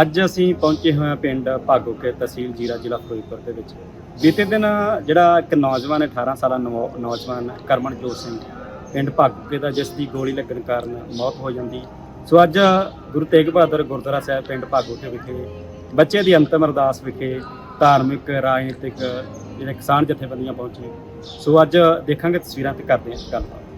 ਅੱਜ ਅਸੀਂ ਪਹੁੰਚੇ ਹੋਏ ਹਾਂ ਪਿੰਡ ਭਾਗੋਕੇ ਤਹਿਸੀਲ ਜੀਰਾ ਜ਼ਿਲ੍ਹਾ ਫਿਰੋਜ਼ਪੁਰ ਦੇ ਵਿੱਚ। ਬੀਤੇ ਦਿਨ ਜਿਹੜਾ ਇੱਕ ਨੌਜਵਾਨ 18 ਸਾਲਾ ਨੌ- ਨੌਜਵਾਨ ਕਰਮਨਜੋਤ ਸਿੰਘ ਪਿੰਡ ਭਾਗੋਕੇ ਦਾ, ਜਿਸ ਦੀ ਗੋਲੀ ਲੱਗਣ ਕਾਰਨ ਮੌਤ ਹੋ ਜਾਂਦੀ। ਸੋ ਅੱਜ ਗੁਰੂ ਤੇਗ ਬਹਾਦਰ ਗੁਰਦੁਆਰਾ ਸਾਹਿਬ ਪਿੰਡ ਭਾਗੋਕੇ ਵਿਖੇ, ਬੱਚੇ ਦੀ ਅੰਤਮ ਅਰਦਾਸ ਵਿਖੇ ਧਾਰਮਿਕ, ਰਾਜਨੀਤਿਕ, ਜਿਹੜੇ ਕਿਸਾਨ ਜਥੇਬੰਦੀਆਂ ਪਹੁੰਚੇ। ਸੋ ਅੱਜ ਦੇਖਾਂਗੇ ਤਸਵੀਰਾਂ ਤੇ ਕਰਦੇ ਹਾਂ ਗੱਲਬਾਤ।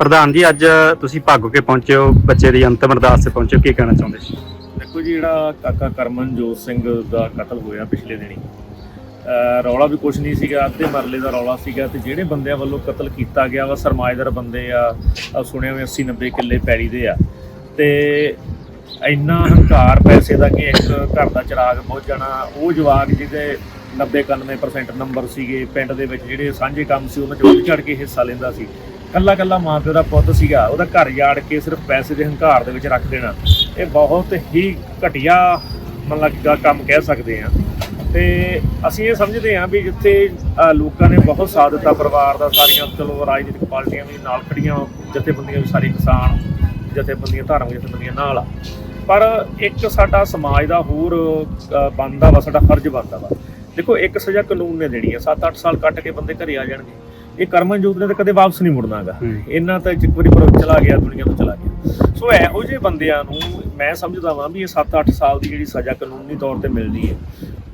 ਪ੍ਰਧਾਨ ਜੀ, ਅੱਜ ਤੁਸੀਂ ਭਾਗੋਕੇ ਪਹੁੰਚੇ ਹੋ, ਬੱਚੇ ਦੀ ਅੰਤਮ ਅਰਦਾਸ ਤੇ ਪਹੁੰਚੇ ਹੋ, ਕੀ ਕਹਿਣਾ ਚਾਹੁੰਦੇ ਸੀ? ਦੇਖੋ ਜੀ, ਜਿਹੜਾ ਕਾਕਾ ਕਰਮਨਜੋਤ ਸਿੰਘ ਦਾ ਕਤਲ ਹੋਇਆ ਪਿਛਲੇ ਦਿਨੀ ਰੌਲਾ ਵੀ ਕੁਝ ਨਹੀਂ ਸੀਗਾ, ਅੱਧੇ ਮਰਲੇ ਦਾ ਰੌਲਾ ਸੀਗਾ ਤੇ ਜਿਹੜੇ ਬੰਦਿਆਂ ਵੱਲੋਂ ਕਤਲ ਕੀਤਾ ਗਿਆ ਵਾ, ਸਰਮਾਏਦਾਰ ਬੰਦੇ ਆ ਸੁਣਿਆ ਵੀ 80 90 ਕਿੱਲੇ ਪੈਲੀ ਦੇ ਆ, ਤੇ ਇੰਨਾ ਹੰਕਾਰ ਪੈਸੇ ਦਾ ਕਿ ਇੱਕ ਘਰ ਦਾ ਚਿਰਾਗ ਪਹੁੰਚ ਜਾਣਾ, ਉਹ ਜਵਾਕ ਜਿਹਦੇ 90 91% ਨੰਬਰ ਸੀਗੇ, ਪਿੰਡ ਦੇ ਵਿੱਚ ਜਿਹੜੇ ਸਾਂਝੇ ਕੰਮ ਸੀ, ਉਹਨਾਂ 'ਚ ਵੱਧ ਚੜ ਕੇ ਹਿੱਸਾ ਲੈਂਦਾ ਸੀ ਕੱਲਾ ਕੱਲਾ ਮਾਂ ਪਿਓ ਦਾ ਪੁੱਤ ਸੀਗਾ, ਉਹਦਾ ਘਰ ਯਾੜ ਕੇ ਸਿਰਫ ਪੈਸੇ ਦੇ ਹੰਕਾਰ ਦੇ ਵਿੱਚ ਰੱਖ ਦੇਣਾ। ਇਹ ਬਹੁਤ ਹੀ ਘਟੀਆ, ਮਤਲਬ ਕਿ ਕੰਮ ਕਹਿ ਸਕਦੇ ਆ ਤੇ ਅਸੀਂ ਇਹ ਸਮਝਦੇ ਹਾਂ ਵੀ ਜਿੱਥੇ ਲੋਕਾਂ ਨੇ ਬਹੁਤ ਸਾਥ ਦਿੱਤਾ, ਪਰਿਵਾਰ ਦਾ, ਸਾਰੀਆਂ ਚਲੋ ਰਾਜਨੀਤਿਕ ਪਾਰਟੀਆਂ ਵੀ ਨਾਲ ਖੜੀਆਂ, ਜਥੇਬੰਦੀਆਂ ਵੀ ਸਾਰੇ ਕਿਸਾਨ, ਜਥੇਬੰਦੀਆਂ ਧਾਰਮਿਕ ਜਥੇਬੰਦੀਆਂ ਨਾਲ। ਪਰ ਇੱਕ ਸਾਡਾ ਸਮਾਜ ਦਾ ਹੋਰ ਬੰਦਾ ਵਾ, ਸਾਡਾ ਫਰਜ਼ ਬੰਦਾ ਵਾ। ਦੇਖੋ, ਇੱਕ ਸਜ਼ਾ ਕਾਨੂੰਨ ਨੇ ਦੇਣੀ ਹੈ 7-8 ਸਾਲ ਕੱਟ ਕੇ ਬੰਦੇ ਘਰੇ ਆ ਜਾਣਗੇ। ਇਹ ਕਰਮਨਜੋਤ ਨੇ ਤਾਂ ਕਦੇ ਵਾਪਸ ਨਹੀਂ ਮੁੜਨਾਗਾ। ਇਹਨਾਂ ਤਾਂ ਇੱਕ ਵਾਰੀ ਪਰ ਚਲਾ ਗਿਆ ਦੁਨੀਆ ਤੋਂ ਚਲਾ ਗਿਆ। ਸੋ ਇਹੋ ਜਿਹੇ ਬੰਦਿਆਂ ਨੂੰ ਮੈਂ ਸਮਝਦਾ ਵਾਂ ਵੀ ਇਹ 7-8 ਸਾਲ ਦੀ ਜਿਹੜੀ ਸਜ਼ਾ ਕਾਨੂੰਨੀ ਤੌਰ ਤੇ ਮਿਲਦੀ ਹੈ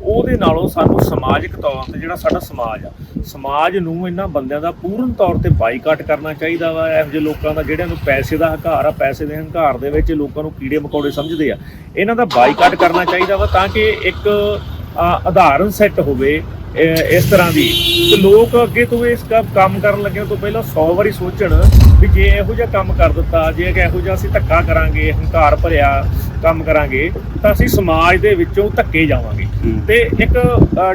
ਉਹਦੇ ਨਾਲੋਂ ਸਾਨੂੰ ਸਮਾਜਿਕ ਤੌਰ ਤੇ ਜਿਹੜਾ ਸਾਡਾ ਸਮਾਜ ਆ ਸਮਾਜ ਨੂੰ ਇਹਨਾਂ ਬੰਦਿਆਂ ਦਾ ਪੂਰਨ ਤੌਰ ਤੇ ਬਾਈਕਾਟ ਕਰਨਾ ਚਾਹੀਦਾ ਵਾ। ਇਹੋ ਜਿਹੇ ਲੋਕਾਂ ਦਾ ਜਿਹੜਿਆਂ ਨੂੰ ਪੈਸੇ ਦਾ ਹੰਕਾਰ ਆ ਪੈਸੇ ਦੇ ਹੰਕਾਰ ਦੇ ਵਿੱਚ ਲੋਕਾਂ ਨੂੰ ਕੀੜੇ ਮਕੌੜੇ ਸਮਝਦੇ ਆ ਇਹਨਾਂ ਦਾ ਬਾਈਕਾਟ ਕਰਨਾ ਚਾਹੀਦਾ ਵਾ ਤਾਂ ਕਿ ਇੱਕ ਉਦਾਹਰਨ ਸੈੱਟ ਹੋਵੇ ਇਸ ਤਰ੍ਹਾਂ ਦੀ। ਤੇ ਲੋਕ ਅੱਗੇ ਤੋਂ ਇਸ ਕੰਮ ਕਰਨ ਲੱਗਿਆਂ ਤੋਂ ਪਹਿਲਾਂ 100 ਵਾਰੀ ਸੋਚਣ ਵੀ ਜੇ ਇਹੋ ਜਿਹਾ ਕੰਮ ਕਰ ਦਿੱਤਾ ਜੇ ਇਹੋ ਜਿਹਾ ਅਸੀਂ ਧੱਕਾ ਕਰਾਂਗੇ ਹੰਕਾਰ ਭਰਿਆ ਕੰਮ ਕਰਾਂਗੇ ਤਾਂ ਅਸੀਂ ਸਮਾਜ ਦੇ ਵਿੱਚੋਂ ਧੱਕੇ ਜਾਵਾਂਗੇ। ਤੇ ਇੱਕ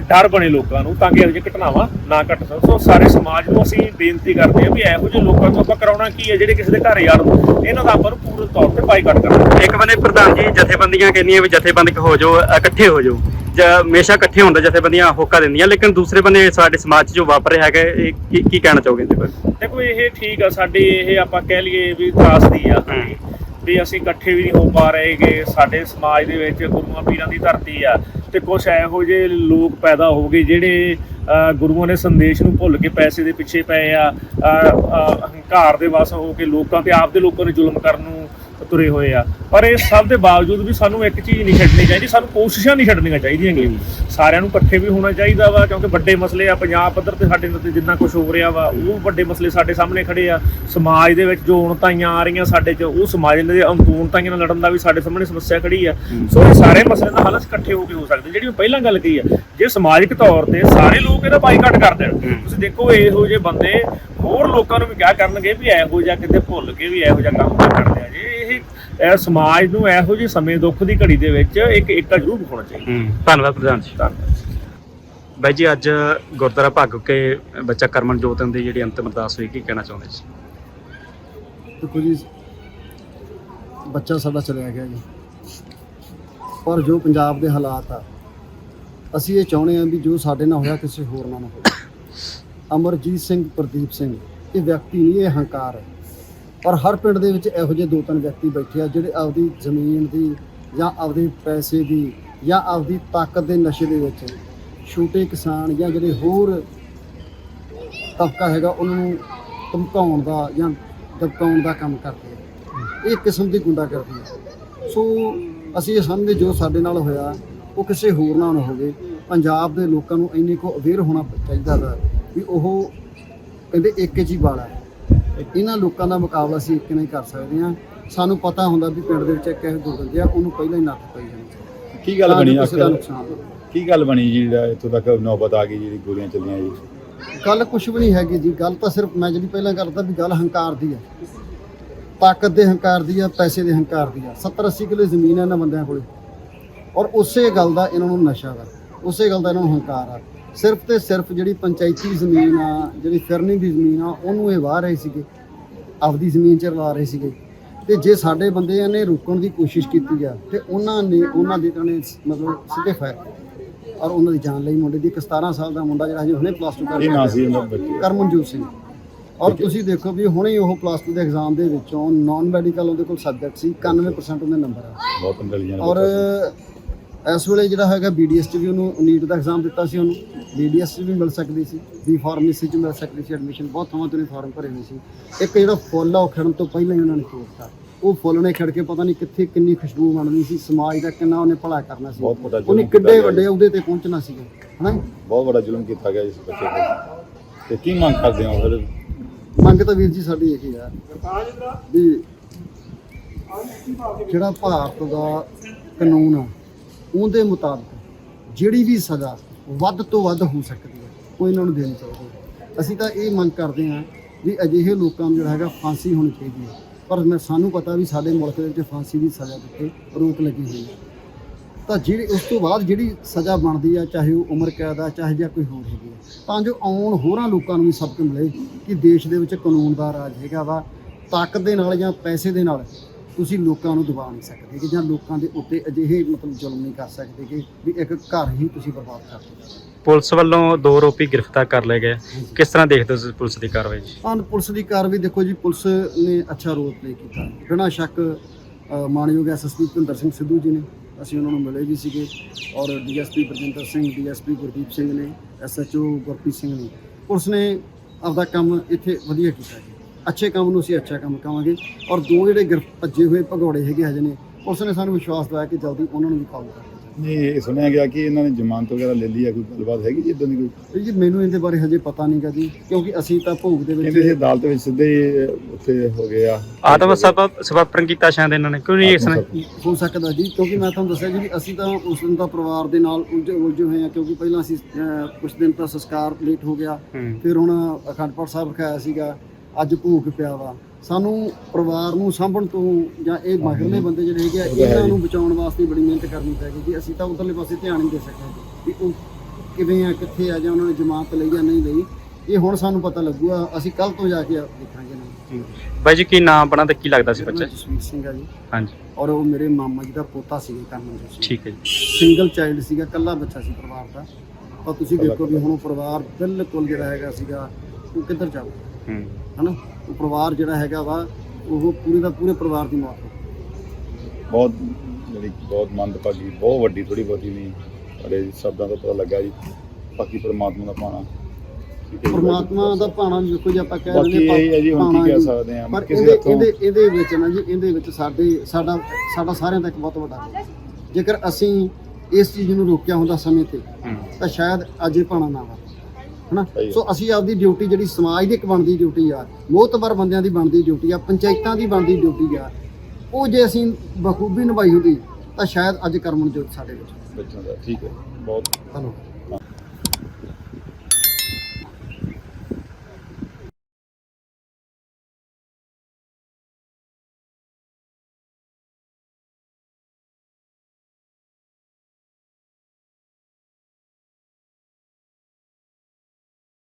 ਡਰ ਬਣੇ ਲੋਕਾਂ ਨੂੰ ਤਾਂ ਕਿ ਇਹੋ ਜਿਹੀ ਘਟਨਾਵਾਂ ਨਾ ਘਟ ਸਕਣ। ਸੋ ਸਾਰੇ ਸਮਾਜ ਨੂੰ ਅਸੀਂ ਬੇਨਤੀ ਕਰਦੇ ਹਾਂ ਵੀ ਇਹੋ ਜਿਹੇ ਲੋਕਾਂ ਤੋਂ ਆਪਾਂ ਕਰਾਉਣਾ ਕੀ ਹੈ ਜਿਹੜੇ ਕਿਸੇ ਦੇ ਘਰ ਯਾਰ ਇਹਨਾਂ ਦਾ ਆਪਾਂ ਨੂੰ ਪੂਰਨ ਤੌਰ ਤੇ ਬਾਈਕਾਟ ਕਰਨਾ। ਇੱਕ ਬੰਦੇ ਪ੍ਰਧਾਨ ਜੀ ਜਥੇਬੰਦੀਆਂ ਕਹਿੰਦੀਆਂ ਵੀ ਜਥੇਬੰਦਕ ਹੋ ਜਾਓ ਇਕੱਠੇ ਹੋ ਜਾਓ। ਹਮੇਸ਼ਾ ਇਕੱਠੇ ਹੋਣ ਦਾ ਜਥੇਬੰਦੀਆਂ ਹੋਕਾ ਦਿੰਦੀਆਂ ਲੇਕਿਨ ਦੂਸਰੇ ਬੰਦੇ ਸਾਡੇ ਸਮਾਜ 'ਚ ਜੋ ਵਾਪਰ ਰਿਹਾ ਹੈਗਾ ਇਹ ਕੀ ਕੀ ਕਹਿਣਾ ਚਾਹੋਗੇ ਇਹਦੇ ਬਾਰੇ? ਦੇਖੋ ਇਹ ਠੀਕ ਆ ਸਾਡੀ ਇਹ ਆਪਾਂ ਕਹਿ ਲਈਏ ਵੀ ਤਰਾਸਦੀ ਆ। ਸਾਡੀ ਵੀ ਅਸੀਂ ਇਕੱਠੇ ਵੀ ਨਹੀਂ ਹੋ ਪਾ ਰਹੇਗੇ ਸਾਡੇ ਸਮਾਜ ਦੇ ਵਿੱਚ ਗੁਰੂਆਂ ਪੀਰਾਂ ਦੀ ਧਰਤੀ ਆ ਤੇ ਕੁਝ ਇਹੋ ਜਿਹੇ ਲੋਕ ਪੈਦਾ ਹੋ ਗਏ ਜਿਹੜੇ ਗੁਰੂਆਂ ਦੇ ਸੰਦੇਸ਼ ਨੂੰ ਭੁੱਲ ਕੇ ਪੈਸੇ ਦੇ ਪਿੱਛੇ ਪਏ ਆ ਹੰਕਾਰ ਦੇ ਵਸ ਹੋ ਕੇ ਲੋਕਾਂ ਤੇ ਆਪਦੇ ਲੋਕਾਂ ਨੂੰ ਜ਼ੁਲਮ ਕਰਨ ਨੂੰ ਤੁਰੇ ਹੋਏ ਆ। ਪਰ ਇਹ ਸਭ ਦੇ ਬਾਵਜੂਦ ਵੀ ਸਾਨੂੰ ਇੱਕ ਚੀਜ਼ ਨਹੀਂ ਛੱਡਣੀ ਚਾਹੀਦੀ ਸਾਨੂੰ ਕੋਸ਼ਿਸ਼ਾਂ ਨਹੀਂ ਛੱਡਣੀਆਂ ਚਾਹੀਦੀਆਂ ਗੀ ਸਾਰਿਆਂ ਨੂੰ ਇਕੱਠੇ ਵੀ ਹੋਣਾ ਚਾਹੀਦਾ ਵਾ ਕਿਉਂਕਿ ਵੱਡੇ ਮਸਲੇ ਆ ਪੰਜਾਬ ਪੱਧਰ ਤੇ ਸਾਡੇ ਨਾਲ ਜਿੰਨਾ ਕੁਝ ਹੋ ਰਿਹਾ ਵਾ ਉਹ ਵੱਡੇ ਮਸਲੇ ਸਾਡੇ ਸਾਹਮਣੇ ਖੜੇ ਆ। ਸਮਾਜ ਦੇ ਵਿੱਚ ਜੋ ਉਣਤਾਈਆਂ ਆ ਰਹੀਆਂ ਸਾਡੇ 'ਚ ਉਹ ਸਮਾਜ ਦੇ ਅੰਤੂਣਤਾਈਆਂ ਨਾਲ ਲੜਨ ਦਾ ਵੀ ਸਾਡੇ ਸਾਹਮਣੇ ਸਮੱਸਿਆ ਖੜੀ ਆ। ਸੋ ਇਹ ਸਾਰੇ ਮਸਲੇ ਦਾ ਹੱਲ ਇਕੱਠੇ ਹੋ ਕੇ ਹੋ ਸਕਦੇ। ਜਿਹੜੀ ਮੈਂ ਪਹਿਲਾਂ ਗੱਲ ਕਹੀ ਆ ਜੇ ਸਮਾਜਿਕ ਤੌਰ ਤੇ ਸਾਰੇ ਲੋਕ ਇਹਦਾ ਬਾਈਕਾਟ ਕਰ ਦੇਣ ਤੁਸੀਂ ਦੇਖੋ ਇਹੋ ਜਿਹੇ ਬੰਦੇ ਹੋਰ ਲੋਕਾਂ ਨੂੰ ਵੀ ਕਿਆ ਕਰਨਗੇ ਵੀ ਇਹੋ ਜਿਹਾ ਕਿਤੇ ਭੁੱਲ ਕੇ ਵੀ ਇਹੋ ਜਿਹਾ ਕੰਮ ਕਰਦੇ ਆ ਜੇ। ਇਹ ਇਹ ਸਮਾਜ ਨੂੰ ਇਹੋ ਜਿਹੇ ਸਮੇਂ ਦੁੱਖ ਦੀ ਘੜੀ ਦੇ ਵਿੱਚ ਇੱਕ ਏਕਾ ਜ਼ਰੂਰ ਹੋਣਾ ਚਾਹੀਦਾ। ਹੂੰ ਧੰਨਵਾਦ ਪ੍ਰਧਾਨ ਜੀ। ਧੰਨਵਾਦ। ਬਾਈ ਜੀ ਅੱਜ ਗੁਰਦੁਆਰਾ ਭਾਗੋ ਕੇ ਬੱਚਾ ਕਰਮਨਜੋਤ ਦੀ ਜਿਹੜੀ ਅੰਤਮ ਅਰਦਾਸ ਹੋਈ ਕੀ ਕਹਿਣਾ ਚਾਹੁੰਦੇ ਸੀ ਦੇਖੋ ਜੀ ਬੱਚਾ ਸਾਡਾ ਚਲਿਆ ਗਿਆ ਜੀ। ਪਰ ਜੋ ਪੰਜਾਬ ਦੇ ਹਾਲਾਤ ਆ ਅਸੀਂ ਇਹ ਚਾਹੁੰਦੇ ਹਾਂ ਵੀ ਜੋ ਸਾਡੇ ਨਾਲ ਹੋਇਆ ਕਿਸੇ ਹੋਰ ਨਾਲ ਨਾ ਹੋਵੇ। ਅਮਰਜੀਤ ਸਿੰਘ ਪ੍ਰਦੀਪ ਸਿੰਘ ਇਹ ਵਿਅਕਤੀ ਨਹੀਂ ਇਹ ਹੰਕਾਰ ਹੈ। ਔਰ ਹਰ ਪਿੰਡ ਦੇ ਵਿੱਚ ਇਹੋ ਜਿਹੇ ਦੋ ਤਿੰਨ ਵਿਅਕਤੀ ਬੈਠੇ ਆ ਜਿਹੜੇ ਆਪਦੀ ਜ਼ਮੀਨ ਦੀ ਜਾਂ ਆਪਦੇ ਪੈਸੇ ਦੀ ਜਾਂ ਆਪਦੀ ਤਾਕਤ ਦੇ ਨਸ਼ੇ ਦੇ ਵਿੱਚ ਛੋਟੇ ਕਿਸਾਨ ਜਾਂ ਜਿਹੜੇ ਹੋਰ ਤਬਕਾ ਹੈਗਾ, ਉਹਨਾਂ ਨੂੰ ਧਮਕਾਉਣ ਦਾ ਜਾਂ ਦਬਕਾਉਣ ਦਾ ਕੰਮ ਕਰਦੇ ਆ। ਇਹ ਕਿਸਮ ਦੀ ਗੁੰਡਾਗਰਦੀ ਹੈ ਸੋ ਅਸੀਂ ਇਹ ਸਮਝਦੇ ਜੋ ਸਾਡੇ ਨਾਲ ਹੋਇਆ, ਉਹ ਕਿਸੇ ਹੋਰ ਨਾਲ ਨਾ ਹੋਵੇ। ਪੰਜਾਬ ਦੇ ਲੋਕਾਂ ਨੂੰ ਇੰਨੀ ਕੋ ਅਵੇਅਰ ਹੋਣਾ ਚਾਹੀਦਾ ਹੈ ਵੀ ਉਹ ਕਹਿੰਦੇ ਇੱਕ ਚ ਹੀ ਬਾਲਾ ਇਹਨਾਂ ਲੋਕਾਂ ਦਾ ਮੁਕਾਬਲਾ ਅਸੀਂ ਇੱਕ ਕਰ ਸਕਦੇ ਹਾਂ। ਸਾਨੂੰ ਪਤਾ ਹੁੰਦਾ ਵੀ ਪਿੰਡ ਦੇ ਵਿੱਚ ਇੱਕ ਇਹ ਦੋ ਬੰਦੇ ਆ ਉਹਨੂੰ ਪਹਿਲਾਂ ਹੀ ਨੱਥ ਪਈ ਚਾਹੀਦੀ ਕੀ ਗੱਲ ਬਣੀ ਦਾ ਹੋਵੇ। ਕੀ ਗੱਲ ਬਣੀ ਜੀ ਜਿਹੜਾ ਇੱਥੋਂ ਤੱਕ ਨੌਬਤ ਆ ਗਈ ਜਿਹੜੀ ਗੋਲੀਆਂ ਚੱਲੀਆਂ ਜੀ? ਗੱਲ ਕੁਝ ਵੀ ਨਹੀਂ ਹੈਗੀ ਜੀ। ਗੱਲ ਤਾਂ ਸਿਰਫ ਮੈਂ ਜਿਹੜੀ ਪਹਿਲਾਂ ਕਰਦਾ ਵੀ ਗੱਲ ਹੰਕਾਰ ਦੀ ਹੈ ਤਾਕਤ ਦੇ ਹੰਕਾਰ ਦੀ ਹੈ ਪੈਸੇ ਦੇ ਹੰਕਾਰ ਦੀ ਹੈ 70 80 ਕਿਲੋ ਜ਼ਮੀਨ ਹੈ ਇਹਨਾਂ ਬੰਦਿਆਂ ਕੋਲੇ। ਔਰ ਉਸੇ ਗੱਲ ਦਾ ਇਹਨਾਂ ਨੂੰ ਨਸ਼ਾ ਵਾ। ਉਸੇ ਗੱਲ ਦਾ ਇਹਨਾਂ ਨੂੰ ਹੰਕਾਰ ਆ। ਸਿਰਫ ਤੇ ਸਿਰਫ ਜਿਹੜੀ ਪੰਚਾਇਤੀ ਜ਼ਮੀਨ ਆ ਜਿਹੜੀ ਫਿਰਨੀ ਦੀ ਜ਼ਮੀਨ ਆ ਉਹਨੂੰ ਇਹ ਵਾਹ ਰਹੇ ਸੀਗੇ। ਆਪਦੀ ਜ਼ਮੀਨ 'ਚ ਰਲਾ ਰਹੇ ਸੀਗੇ। ਤੇ ਜੇ ਸਾਡੇ ਬੰਦਿਆਂ ਨੇ ਰੋਕਣ ਦੀ ਕੋਸ਼ਿਸ਼ ਕੀਤੀ ਆ ਤੇ ਉਹਨਾਂ ਨੇ ਉਹਨਾਂ ਦੇ ਤਾਂ ਮਤਲਬ ਸਿੱਧੇ ਫਾਇਰ ਔਰ ਉਹਨਾਂ ਦੀ ਜਾਨ ਲਈ ਮੁੰਡੇ ਦੀ ਇੱਕ 17 ਸਾਲ ਦਾ ਮੁੰਡਾ ਜਿਹੜਾ ਹਜੇ ਹੁਣੇ ਪਲੱਸ 2 ਕਰ ਇਹ ਨਾਂ ਸੀ ਕਰਮਨਜੋਤ ਸਿੰਘ। ਔਰ ਤੁਸੀਂ ਦੇਖੋ ਵੀ ਹੁਣੇ ਉਹ ਪਲੱਸ 2 ਦੇ ਐਗਜ਼ਾਮ ਦੇ ਵਿੱਚੋਂ ਨਾਨ ਮੈਡੀਕਲ ਉਹਦੇ ਕੋਲ ਸਬਜੈਕਟ ਸੀ 91% ਉਹਦੇ ਨੰਬਰ ਆ। ਬਹੁਤ ਇੰਟੈਲੀਜੈਂਟ ਔਰ ਇਸ ਵੇਲੇ ਜਿਹੜਾ ਹੈਗਾ ਬੀਡੀਐਸ ਚ ਵੀ ਉਹਨੂੰ ਨੀਟ ਦਾ ਐਗਜ਼ਾਮ ਦਿੱਤਾ ਸੀ ਉਹਨੂੰ। ਬੀਡੀਐਸ ਚ ਵੀ ਮਿਲ ਸਕਦੀ ਸੀ ਬੀ ਫਾਰਮੇਸੀ ਚ ਮਿਲ ਸਕਦੀ ਸੀ ਐਡਮਿਸ਼ਨ ਬਹੁਤ ਥਾਵਾਂ ਤੋਂ ਨੇ ਫਾਰਮ ਭਰੇ ਹੋਏ ਸੀ। ਇੱਕ ਜਿਹੜਾ ਫੁੱਲ ਆ ਉਹ ਖਿੜਨ ਤੋਂ ਪਹਿਲਾਂ ਹੀ ਉਹਨਾਂ ਨੇ ਤੋੜਤਾ ਉਹ ਫੁੱਲ ਨੇ ਖਿੜ ਕੇ ਪਤਾ ਨਹੀਂ ਕਿੱਥੇ ਕਿੰਨੀ ਖੁਸ਼ਬੂ ਬਣਨੀ ਸੀ ਸਮਾਜ ਦਾ ਕਿੰਨਾ ਉਹਨੇ ਭਲਾ ਕਰਨਾ ਸੀ। ਉਹਨੇ ਕਿੱਡੇ ਵੱਡੇ ਉਹਦੇ ਤੇ ਪਹੁੰਚਣਾ ਸੀਗਾ ਹਨਾ? ਬਹੁਤ ਵੱਡਾ ਜ਼ੁਲਮ ਕੀਤਾ ਗਿਆ ਇਸ ਬੱਚੇ ਤੇ। ਤੇ ਕੀ ਮੰਗ ਕਰਦੇ ਹੋ ਫਿਰ? ਮੰਗ ਤਾਂ ਵੀਰ ਜੀ ਸਾਡੀ ਇਹੀ ਆ ਵੀ ਜਿਹੜਾ ਭਾਰਤ ਦਾ ਕਾਨੂੰਨ ਆ ਉਹਦੇ ਮੁਤਾਬਕ ਜਿਹੜੀ ਵੀ ਸਜ਼ਾ ਵੱਧ ਤੋਂ ਵੱਧ ਹੋ ਸਕਦੀ ਹੈ, ਉਹ ਇਹਨਾਂ ਨੂੰ ਦੇਣੀ ਚਾਹੀਦੀ ਹੈ। ਅਸੀਂ ਤਾਂ ਇਹ ਮੰਗ ਕਰਦੇ ਹਾਂ ਵੀ ਅਜਿਹੇ ਲੋਕਾਂ ਨੂੰ ਜਿਹੜਾ ਹੈਗਾ ਫਾਂਸੀ ਹੋਣੀ ਚਾਹੀਦੀ ਹੈ। ਪਰ ਮੈਂ, ਸਾਨੂੰ ਪਤਾ ਵੀ ਸਾਡੇ ਮੁਲਕ ਦੇ ਵਿੱਚ ਫਾਂਸੀ ਦੀ ਸਜ਼ਾ ਦੇ ਉੱਤੇ ਰੋਕ ਲੱਗੀ ਹੋਈ ਹੈ। ਤਾਂ ਜਿਹੜੀ, ਉਸ ਤੋਂ ਬਾਅਦ ਜਿਹੜੀ ਸਜ਼ਾ ਬਣਦੀ ਆ, ਚਾਹੇ ਉਹ ਉਮਰ ਕੈਦ ਆ, ਚਾਹੇ ਜਾਂ ਕੋਈ ਹੋਰ ਹੈਗੀ ਆ, ਤਾਂ ਜੋ ਆਉਣ ਹੋਰਾਂ ਲੋਕਾਂ ਨੂੰ ਵੀ ਸਬਕ ਮਿਲੇ ਕਿ ਦੇਸ਼ ਦੇ ਵਿੱਚ ਕਾਨੂੰਨ ਦਾ ਰਾਜ ਹੈਗਾ ਵਾ, ਤਾਕਤ ਦੇ ਨਾਲ ਜਾਂ ਪੈਸੇ ਦੇ ਨਾਲ ਤੁਸੀਂ ਲੋਕਾਂ ਨੂੰ ਦਬਾ ਨਹੀਂ ਸਕਦੇ ਕਿ ਜਾਂ ਲੋਕਾਂ ਦੇ ਉੱਤੇ ਅਜਿਹੇ ਮਤਲਬ ਜ਼ੁਲਮ ਨਹੀਂ ਕਰ ਸਕਦੇ ਕਿ ਵੀ ਇੱਕ ਘਰ ਹੀ ਤੁਸੀਂ ਬਰਬਾਦ ਕਰ ਦਿਓ ਪੁਲਿਸ ਵੱਲੋਂ ਦੋ ਆਰੋਪੀ ਗ੍ਰਿਫਤਾਰ ਕਰ ਲਏ ਗਏ। ਕਿਸ ਤਰ੍ਹਾਂ ਦੇਖਦੇ ਹੋ ਤੁਸੀਂ ਪੁਲਿਸ ਦੀ ਕਾਰਵਾਈ ਜੀ? ਅਨ ਪੁਲਿਸ ਦੀ ਕਾਰਵਾਈ ਦੇਖੋ ਜੀ ਪੁਲਿਸ ਨੇ ਅੱਛਾ ਰੋਲ ਪਲੇ ਕੀਤਾ। ਬਿਨਾਂ ਸ਼ੱਕ ਅ, ਮਾਣਯੋਗ ਐਸਐਸਪੀ ਭੁਪਿੰਦਰ ਸਿੰਘ ਸਿੱਧੂ ਜੀ ਨੇ ਅਸੀਂ ਉਹਨਾਂ ਨੂੰ ਮਿਲੇ ਵੀ ਸੀਗੇ ਔਰ ਡੀਐਸਪੀ ਬਰਜਿੰਦਰ ਸਿੰਘ ਡੀਐਸਪੀ ਗੁਰਦੀਪ ਸਿੰਘ ਨੇ ਐਸਐਚਓ ਗੁਰਪ੍ਰੀਤ ਸਿੰਘ ਨੇ। ਪੁਲਿਸ ਨੇ ਆਪਦਾ ਕੰਮ ਇੱਥੇ ਵਧੀਆ ਕੀਤਾ ਅੱਛੇ ਕੰਮ ਨੂੰ ਅਸੀਂ ਅੱਛਾ ਕੰਮ ਕਹਾਂਗੇ ਔਰ ਦੋ ਜਿਹੜੇ ਗਿਰ ਭੱਜੇ ਹੋਏ ਭਗੌੜੇ ਹੈਗੇ ਹਜੇ ਨੇ ਪੁਲਿਸ ਨੇ ਸਾਨੂੰ ਵਿਸ਼ਵਾਸ ਦਿਵਾਇਆ ਕਿ ਜਲਦੀ ਉਹਨਾਂ ਨੂੰ ਵੀ ਕਾਬੂ ਕਰ ਲਿਆ ਨਹੀਂ ਇਹ ਸੁਣਿਆ ਗਿਆ ਕਿ ਇਹਨਾਂ ਨੇ ਜ਼ਮਾਨਤ ਵਗੈਰਾ ਲੈ ਲਈ ਹੈ ਕੋਈ ਗੱਲਬਾਤ ਹੈਗੀ ਜੀ ਇਦਾਂ ਦੀ ਕੋਈ? ਜੀ ਮੈਨੂੰ ਇਹਦੇ ਬਾਰੇ ਹਜੇ ਪਤਾ ਨਹੀਂਗਾ ਜੀ ਕਿਉਂਕਿ ਅਸੀਂ ਤਾਂ ਭੋਗ ਦੇ ਕਹਿੰਦੇ ਸੀ ਵਿੱਚ ਅਦਾਲਤ ਵਿੱਚ ਸਿੱਧੇ ਹੀ ਉੱਥੇ ਹੋ ਗਏ ਆ। ਆਤਮ ਸਮਰਪਣ ਕੀਤਾ ਸ਼ਾਇਦ ਇਹਨਾਂ ਨੇ ਕਿਉਂ ਨਹੀਂ ਇਸ ਨੇ? ਹੋ ਸਕਦਾ ਜੀ ਕਿਉਂਕਿ ਮੈਂ ਤੁਹਾਨੂੰ ਦੱਸਿਆ ਜੀ ਵੀ ਅਸੀਂ ਤਾਂ ਉਸ ਦਿਨ ਦਾ ਪਰਿਵਾਰ ਦੇ ਨਾਲ ਉਲਝੇ ਉਲਝੇ ਹੋਏ ਆ ਕਿਉਂਕਿ ਪਹਿਲਾਂ ਅਸੀਂ ਅਹ, ਕੁਝ ਦਿਨ ਤਾਂ ਸੰਸਕਾਰ ਲੇਟ ਹੋ ਗਿਆ ਫਿਰ ਹੁਣ ਅਖੰਡ ਪਾਠ ਸਾਹਿਬ ਰਖਾਇਆ ਸੀਗਾ ਅੱਜ ਭੂਖ ਪਿਆ ਵਾ। ਸਾਨੂੰ ਪਰਿਵਾਰ ਨੂੰ ਸਾਂਭਣ ਤੋਂ ਜਾਂ ਇਹ ਮਗਰਲੇ ਬੰਦੇ ਜਿਹੜੇ ਹੈਗੇ ਆ ਇਹਨਾਂ ਜੀ। ਨੂੰ ਬਚਾਉਣ ਵਾਸਤੇ ਬੜੀ ਮਿਹਨਤ ਕਰਨੀ ਪੈਗੀ ਜੀ। ਅਸੀਂ ਤਾਂ ਉਧਰਲੇ ਪਾਸੇ ਧਿਆਨ ਨਹੀਂ ਦੇ ਸਕਦੇ ਵੀ ਉਹ ਕਿਵੇਂ ਆ ਕਿੱਥੇ ਆ ਜਾਂ ਉਹਨਾਂ ਨੇ ਜ਼ਮਾਨਤ ਲਈ ਜਾਂ ਨਹੀਂ ਲਈ। ਇਹ ਹੁਣ ਸਾਨੂੰ ਪਤਾ ਲੱਗੂਗਾ। ਅਸੀਂ ਕੱਲ ਤੋਂ ਜਾ ਕੇ ਦੇਖਾਂਗੇ ਨਾ। ਬਾਈ ਜੀ ਕੀ ਨਾਮ ਆਪਣਾ ਤੇ ਕੀ ਲੱਗਦਾ ਸੀ ਬੱਚਾ? ਜਸਵੀਰ ਸਿੰਘ ਆ ਜੀ। ਹਾਂਜੀ। ਔਰ ਉਹ ਮੇਰੇ ਮਾਮਾ ਜੀ ਦਾ ਪੋਤਾ ਸੀਗਾ ਕਰਮਨਜੀਤ ਸਿੰਘ। ਠੀਕ ਹੈ ਜੀ। ਸਿੰਗਲ ਚਾਈਲਡ ਸੀਗਾ ਕੱਲਾ ਬੱਚਾ ਸੀ ਪਰਿਵਾਰ ਦਾ। ਤਾਂ ਤੁਸੀਂ ਦੇਖੋ ਵੀ ਹੁਣ ਉਹ ਪਰਿਵਾਰ ਬਿਲਕੁਲ ਜਿਹੜਾ ਹੈਗਾ ਸੀਗਾ ਉਹ ਕਿੱਧਰ ਜਾਊ ਹੂੰ ਹਨਾ ਉਹ ਪਰਿਵਾਰ ਜਿਹੜਾ ਹੈਗਾ ਵਾ ਉਹ ਪੂਰੇ ਦਾ ਪੂਰੇ ਪਰਿਵਾਰ ਦੀ ਮੌਤ ਹੋ ਗਈ। ਬਹੁਤ ਜਿਹੜੀ ਬਹੁਤ ਮੰਦਭਾਗੀ ਬਹੁਤ ਵੱਡੀ ਥੋੜੀ ਬਹੁਤੀ ਨਹੀਂ ਅਰੇ ਸ਼ਬਦਾਂ ਤੋਂ ਪਤਾ ਲੱਗਾ ਜੀ ਬਾਕੀ ਪਰਮਾਤਮਾ ਦਾ ਪਾਣਾ ਹੈ। ਪਰਮਾਤਮਾ ਦਾ ਭਾਣਾ ਦੇਖੋ ਜੇ ਆਪਾਂ ਕਹਿ ਬਾਕੀ ਦਿੰਦੇ ਇਹ ਹੈ ਜੀ ਹੁਣ ਭਾਣਾ ਕੀ ਕਹਿ। ਸਕਦੇ ਆ ਪਰ ਕਿਸੇ ਇਹਦੇ ਹੱਥੋਂ ਇਹਦੇ ਇਹਦੇ ਵਿੱਚ ਨਾ ਜੀ ਇਹਦੇ ਵਿੱਚ ਸਾਡੇ ਸਾਡਾ ਸਾਡਾ ਸਾਰਿਆਂ ਦਾ ਇੱਕ ਬਹੁਤ ਵੱਡਾ ਰੋਲ ਹੈ। ਜੇਕਰ ਅਸੀਂ ਇਸ ਚੀਜ਼ ਨੂੰ ਰੋਕਿਆ ਹੁੰਦਾ ਸਮੇਂ ਤੇ ਹੂੰ ਤਾਂ ਸ਼ਾਇਦ ਅੱਜ ਇਹ ਭਾਣਾ ਨਾ ਵਾ ਹਨਾ। ਸੋ ਅਸੀਂ ਆਪਦੀ ਡਿਊਟੀ ਜਿਹੜੀ ਸਮਾਜ ਦੀ ਇੱਕ ਬਣਦੀ ਡਿਊਟੀ ਆ ਮੋਤਬਰ ਬੰਦਿਆਂ ਦੀ ਬਣਦੀ ਡਿਊਟੀ ਆ ਪੰਚਾਇਤਾਂ ਦੀ ਬਣਦੀ ਡਿਊਟੀ ਆ ਉਹ ਜੇ ਅਸੀਂ ਬਖੂਬੀ ਨਿਭਾਈ ਹੁੰਦੀ ਤਾਂ ਸ਼ਾਇਦ ਅੱਜ ਕਰਮਨ ਜੋਤ ਸਾਡੇ ਵਿੱਚ। ਬੱਚਿਆਂ ਦਾ ਠੀਕ ਹੈ। ਬਹੁਤ ਧੰਨਵਾਦ।